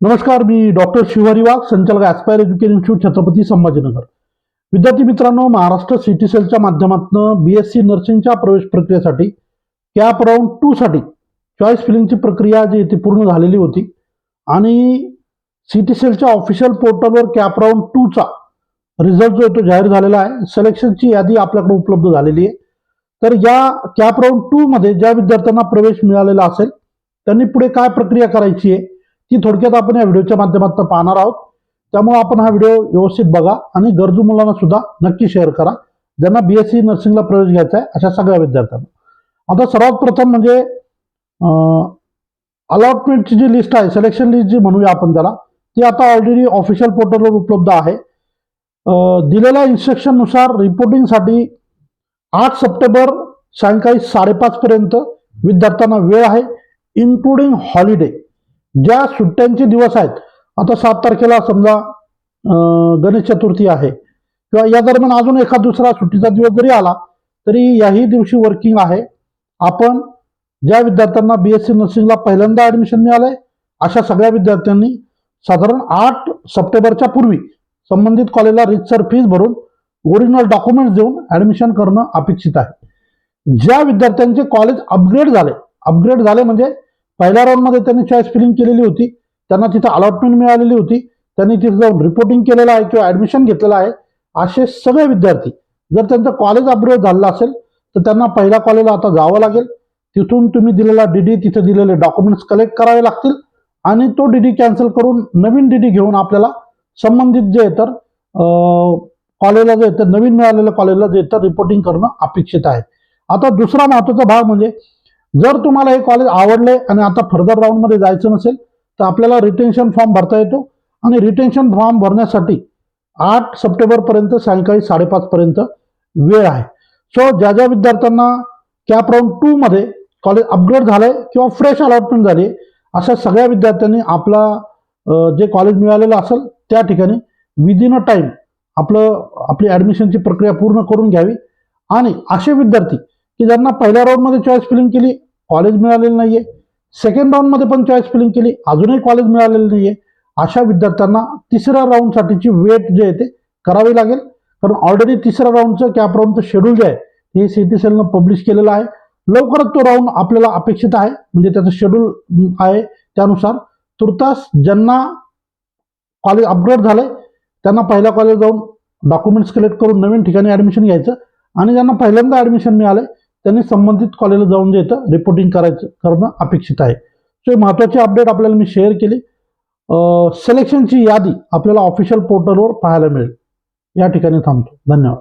नमस्कार मी डॉक्टर शिवारी वाघ संचालक aspire education institute Chhatrapati Sambhajinagar. विद्यार्थी मित्रांनो महाराष्ट्र सिटी सेलच्या माध्यमातून बी एस सी नर्सिंगच्या प्रवेश प्रक्रियेसाठी कॅप राऊंड टू साठी चॉईस फिलिंगची प्रक्रिया जी इथे ती पूर्ण झालेली होती. आणि सिटी सेलच्या ऑफिशियल पोर्टलवर कॅप राऊंड टूचा रिझल्ट जो आहे तो जाहीर झालेला आहे. सिलेक्शनची यादी आपल्याकडे उपलब्ध झालेली आहे. तर या कॅप राऊंड टू मध्ये ज्या विद्यार्थ्यांना प्रवेश मिळालेला असेल त्यांनी पुढे काय प्रक्रिया करायची आहे ती थोडक्यात आपण या व्हिडिओच्या माध्यमातून पाहणार आहोत. त्यामुळे आपण हा व्हिडिओ व्यवस्थित बघा आणि गरजू मुलांना सुद्धा नक्की शेअर करा. ज्यांना बी एस सी नर्सिंगला प्रवेश घ्यायचा आहे अशा सगळ्या विद्यार्थ्यांना. आता सर्वात प्रथम म्हणजे अलॉटमेंटची जी लिस्ट आहे सिलेक्शन लिस्ट जी म्हणूया आपण त्याला ती आता ऑलरेडी ऑफिशियल पोर्टलवर उपलब्ध आहे. दिलेल्या इन्स्ट्रक्शननुसार रिपोर्टिंगसाठी आठ सप्टेंबर सायंकाळी साडेपाचपर्यंत विद्यार्थ्यांना वेळ आहे इन्क्लुडिंग हॉलिडे ज्या सुट्ट्यांचे दिवस आहेत आता सात तारखेला समजा गणेश चतुर्थी आहे किंवा या दरम्यान अजून एखाद दुसरा सुट्टीचा दिवस जरी आला तरी याही दिवशी वर्किंग आहे. आपण ज्या विद्यार्थ्यांना बी एस सी नर्सिंगला पहिल्यांदा ऍडमिशन मिळालंय अशा सगळ्या विद्यार्थ्यांनी साधारण आठ सप्टेंबरच्या पूर्वी संबंधित कॉलेजला रितसर फीज भरून ओरिजिनल डॉक्युमेंट्स देऊन ऍडमिशन करणं अपेक्षित आहे. ज्या विद्यार्थ्यांचे कॉलेज अपग्रेड झाले अपग्रेड झाले म्हणजे पहिल्या राऊंडमध्ये त्यांनी चॉईस फिलिंग केलेली होती. त्यांना तिथं अलॉटमेंट मिळालेली होती. त्यांनी तिथे जाऊन रिपोर्टिंग केलेलं आहे किंवा ऍडमिशन घेतलेलं आहे. असे सगळे विद्यार्थी जर त्यांचं कॉलेज अपग्रेड झालेलं असेल तर त्यांना पहिल्या कॉलेजला आता जावं लागेल. तिथून तुम्ही दिलेला डीडी तिथे दिलेले डॉक्युमेंट्स कलेक्ट करावे लागतील. आणि तो डीडी कॅन्सल करून नवीन डीडी घेऊन आपल्याला संबंधित जे तर कॉलेजला जे तर नवीन मिळालेल्या कॉलेजला जे तर रिपोर्टिंग करणं अपेक्षित आहे. आता दुसरा महत्त्वाचा भाग म्हणजे जर तुम्हाला हे कॉलेज आवडले आणि आता फर्दर राऊंडमध्ये जायचं नसेल तर आपल्याला रिटेन्शन फॉर्म भरता येतो. आणि रिटेन्शन फॉर्म भरण्यासाठी आठ सप्टेंबरपर्यंत सायंकाळी साडेपाचपर्यंत वेळ आहे. सो ज्या ज्या विद्यार्थ्यांना कॅप राऊंड टू मध्ये कॉलेज अपग्रेड झालंय किंवा फ्रेश अलॉटमेंट झाली अशा सगळ्या विद्यार्थ्यांनी आपला जे कॉलेज मिळालेलं असेल त्या ठिकाणी विदिन अ टाईम आपलं आपली ऍडमिशनची प्रक्रिया पूर्ण करून घ्यावी. आणि असे विद्यार्थी की ज्यांना पहिल्या राऊंडमध्ये चॉईस फिलिंग केली कॉलेज मिळालेलं नाही आहे सेकंड राऊंडमध्ये पण चॉईस फिलिंग केली अजूनही कॉलेज मिळालेलं नाही आहे अशा विद्यार्थ्यांना तिसऱ्या राऊंडसाठीची वेट जे आहे ते करावी लागेल. कारण ऑलरेडी तिसऱ्या राऊंडचं कॅप राऊंडचं शेड्यूल जे आहे हे सी टी सेलनं पब्लिश केलेलं आहे. लवकरच तो राऊंड आपल्याला अपेक्षित आहे. म्हणजे त्याचं शेड्यूल आहे त्यानुसार. तुर्तास ज्यांना कॉलेज अपग्रेड झालंय त्यांना पहिल्या कॉलेज जाऊन डॉक्युमेंट्स कलेक्ट करून नवीन ठिकाणी ऍडमिशन घ्यायचं. आणि ज्यांना पहिल्यांदा ॲडमिशन मिळालं त्यांनी संबंधित कॉलेजला जाऊन जे रिपोर्टिंग करायचं करणं अपेक्षित आहे. सो महत्त्वाचे अपडेट आपल्याला मी शेअर केली. सिलेक्शनची यादी आपल्याला ऑफिशियल पोर्टलवर पाहायला मिळेल. या ठिकाणी थांबतो. धन्यवाद.